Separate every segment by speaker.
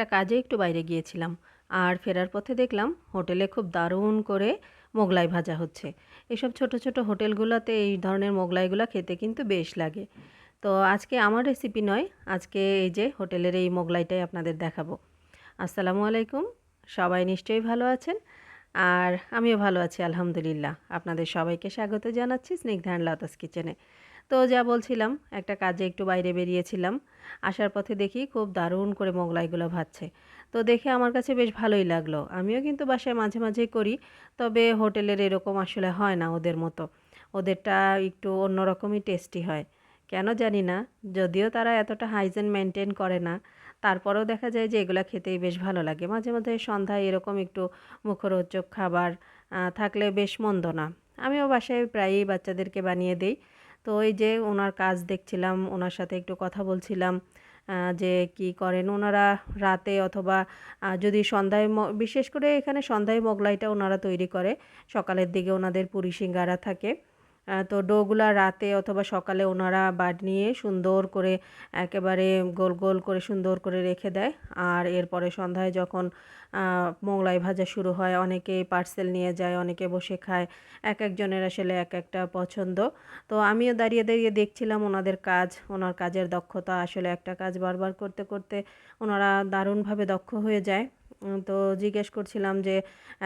Speaker 1: একটা কাজে একটু বাইরে গিয়েছিলাম। আর ফেরার পথে দেখলাম হোটেলে খুব দারুণ করে মোগলাই ভাজা হচ্ছে। এসব ছোট ছোট হোটেলগুলোতে এই ধরনের মোগলাইগুলো খেতে কিন্তু বেশ লাগে। তো আজকে আমার রেসিপি নয়, আজকে এই যে হোটেলের এই মোগলাইটাই আপনাদের দেখাবো। আসসালামু আলাইকুম, সবাই নিশ্চয়ই ভালো আছেন? আর আমিও ভালো আছি, আলহামদুলিল্লাহ। আপনাদের সবাইকে স্বাগত জানাচ্ছি স্নিগ্ধান লতাস কিচেনে। তো যা বলছিলাম, একটা কাজে একটু বাইরে বেরিয়েছিলাম। আসার পথে দেখি খুব দারুণ করে মোগলাইগুলো ভাজছে। তো দেখে আমার কাছে বেশ ভালোই লাগল। আমিও কিন্তু বাসায় মাঝে মাঝেই করি, তবে হোটেলের এরকম আসলে হয় না ওদের মতো। ওদেরটা একটু অন্যরকমই টেস্টি হয়। কেন জানি না, যদিও তারা এতটা হাইজেন মেনটেন করে না, তারপরেও দেখা যায় যে এগুলো খেতেই বেশ ভালো লাগে। মাঝে মাঝে সন্ধ্যায় এরকম একটু মুখরোচক খাবার থাকলে বেশ মন্দ না। আমিও বাসায় প্রায়ই বাচ্চাদেরকে বানিয়ে দিই। তো ওই যে ওনার কাজ দেখছিলাম, ওনার সাথে একটু কথা বলছিলাম যে কি করেন ওনারা রাতে অথবা যদি সন্ধ্যায় বিশেষ করে এখানে সন্ধ্যায় মোগলাইটা ওনারা তৈরি করে, সকালের দিকে ওনাদের পুরি সিঙ্গারা থাকে। তো ডোগুলা রাতে অথবা সকালে ওনারা নিয়ে সুন্দর করে একেবারে গোল গোল করে সুন্দর করে রেখে দেয়। আর এরপরে সন্ধ্যায় যখন মোগলাই ভাজা শুরু হয়, অনেকে পার্সেল নিয়ে যায়, অনেকে বসে খায় এক একজনের আসলে এক একটা পছন্দ। তো আমিও দাঁড়িয়ে দাঁড়িয়ে দেখছিলাম ওনাদের কাজ, ওনার কাজের দক্ষতা। আসলে একটা কাজ বারবার করতে করতে ওনারা দারুণভাবে দক্ষ হয়ে যায়। তো জিজ্ঞেস করছিলাম যে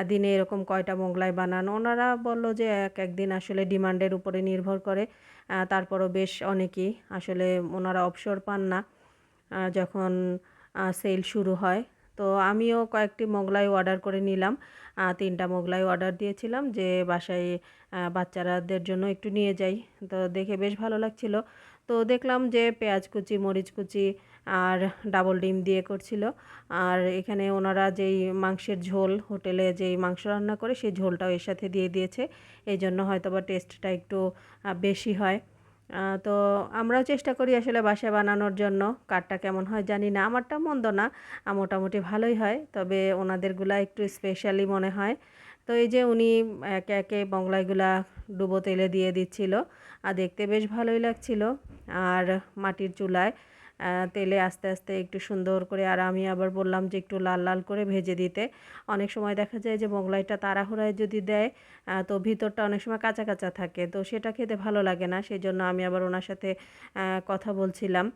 Speaker 1: দিনে এরকম কয়টা মোগলাই বানান? ওনারা বলল যে, এক একদিন আসলে ডিমান্ডের উপরে নির্ভর করে। তারপরও বেশ অনেকেই আসলে ওনারা অবসর পান না। যখন সেল শুরু হয় তো আমিও কয়েকটি মোগলাই অর্ডার করে নিলাম। তিনটা মোগলাই অর্ডার দিয়েছিলাম যে বাসায় বাচ্চারাদের জন্য একটু নিয়ে যাই। তো দেখে বেশ ভালো লাগছিল। তো দেখলাম যে পেঁয়াজ কুচি, মরিচ কুচি আর ডাবল ডিম দিয়ে করছিল। আর এখানে ওনারা যেই মাংসের ঝোল, হোটেলে যেই মাংস রান্না করে সেই ঝোলটাও এর সাথে দিয়ে দিয়েছে। এই জন্য হয়তো বা টেস্টটা একটু বেশি হয়। তো আমরাও চেষ্টা করি আসলে বাসা বানানোর জন্য। কাঠটা কেমন হয় জানি না, আমারটা মন্দ না মোটামুটি ভালোই হয়। তবে ওনাদেরগুলা একটু স্পেশালি মনে হয়। তো এই যে উনি একে একে বংলাইগুলা ডুবো তেলে দিয়ে দিচ্ছিল, আর দেখতে বেশ ভালোই লাগছিল। আর মাটির চুলায় তেলে আস্তে আস্তে একটু সুন্দর করে, আর আমি আবার বললাম যে একটু লাল লাল করে ভেজে দিতে। অনেক সময় দেখা যায় যে মোগলাইটা তাড়াহুড়ায় যদি দেয় তো ভিতরটা অনেক সময় কাঁচা কাঁচা থাকে। তো সেটা খেতে ভালো লাগে না সেই জন্য আমি আবার ওনার সাথে কথা বলছিলাম।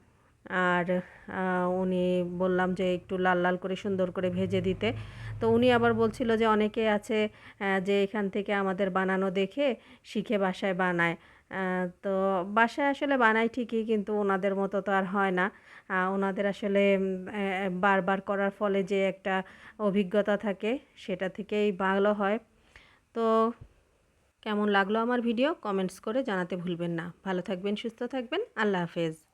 Speaker 1: আর উনি বললাম যে একটু লাল লাল করে সুন্দর করে ভেজে দিতে। তো উনি আবার বলছিল যে অনেকে আছে যে এখান থেকে আমাদের বানানো দেখে শিখে বাসায় বানায়। তো বাসায় আসলে বানাই ঠিকই, কিন্তু ওনাদের মতো তো আর হয় না। ওনাদের আসলে বারবার করার ফলে যে একটা অভিজ্ঞতা থাকে, সেটা থেকেই ভালো হয়। তো কেমন লাগল আমার ভিডিও? কমেন্টস করে জানাতে ভুলবেন না। ভালো থাকবেন, সুস্থ থাকবেন। আল্লাহ হাফেজ।